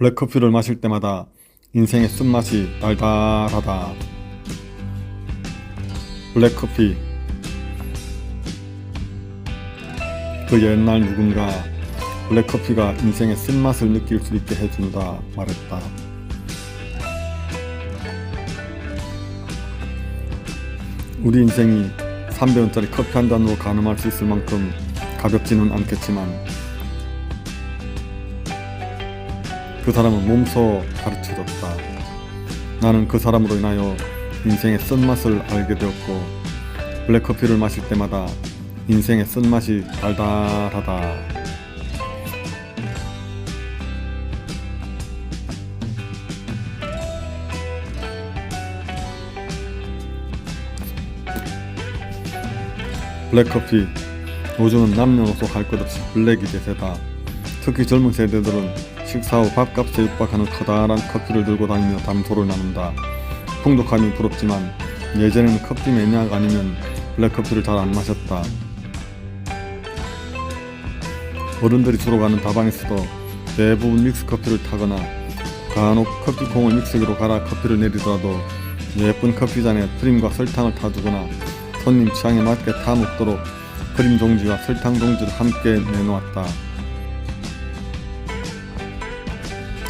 블랙커피를 마실 때마다 인생의 쓴맛이 달달하다. 블랙커피. 그 옛날 누군가 블랙커피가 인생의 쓴맛을 느낄 수 있게 해준다 말했다. 우리 인생이 300원짜리 커피 한 잔으로 가늠할 수 있을 만큼 가볍지는 않겠지만 그 사람은 몸소 가르쳐줬다. 나는 그 사람으로 인하여 인생의 쓴맛을 알게 되었고 블랙커피를 마실 때마다 인생의 쓴맛이 달달하다. 블랙커피 요즘은 남녀노소 할것 없이 블랙이 대세다. 특히 젊은 세대들은 식사 후 밥값에 육박하는 커다란 커피를 들고 다니며 담소를 나눈다. 풍족함이 부럽지만 예전에는 커피 매니아가 아니면 블랙커피를 잘 안 마셨다. 어른들이 주로 가는 다방에서도 대부분 믹스커피를 타거나 간혹 커피콩을 믹서기로 갈아 커피를 내리더라도 예쁜 커피잔에 프림과 설탕을 타주거나 손님 취향에 맞게 타 먹도록 크림 종지와 설탕 종지를 함께 내놓았다.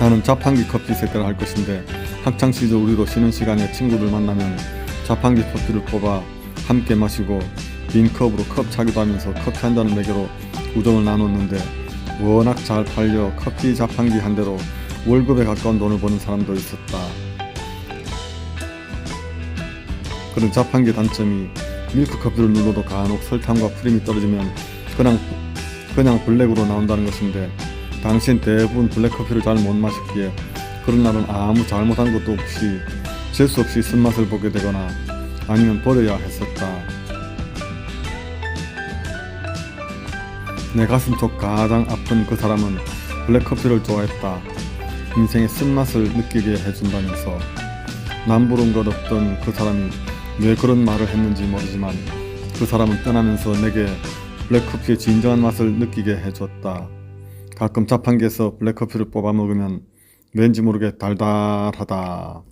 나는 자판기 커피 세대를 할 것인데 학창 시절 우리도 쉬는 시간에 친구들 만나면 자판기 커피를 뽑아 함께 마시고 빈 컵으로 컵 차기도 하면서 커피 한 잔을 매개로 우정을 나눴는데 워낙 잘 팔려 커피 자판기 한 대로 월급에 가까운 돈을 버는 사람도 있었다. 그런 자판기 단점이 밀크 커피를 눌러도 간혹 설탕과 프림이 떨어지면 그냥 그냥 블랙으로 나온다는 것인데 당신 대부분 블랙 커피를 잘 못 마셨기에 그런 날은 아무 잘못한 것도 없이 재수 없이 쓴맛을 보게 되거나 아니면 버려야 했었다. 내 가슴 속 가장 아픈 그 사람은 블랙 커피를 좋아했다. 인생의 쓴맛을 느끼게 해준다면서 남부른 것 없던 그 사람이 왜 그런 말을 했는지 모르지만 그 사람은 떠나면서 내게 블랙커피의 진정한 맛을 느끼게 해줬다. 가끔 자판기에서 블랙커피를 뽑아 먹으면 왠지 모르게 달달하다.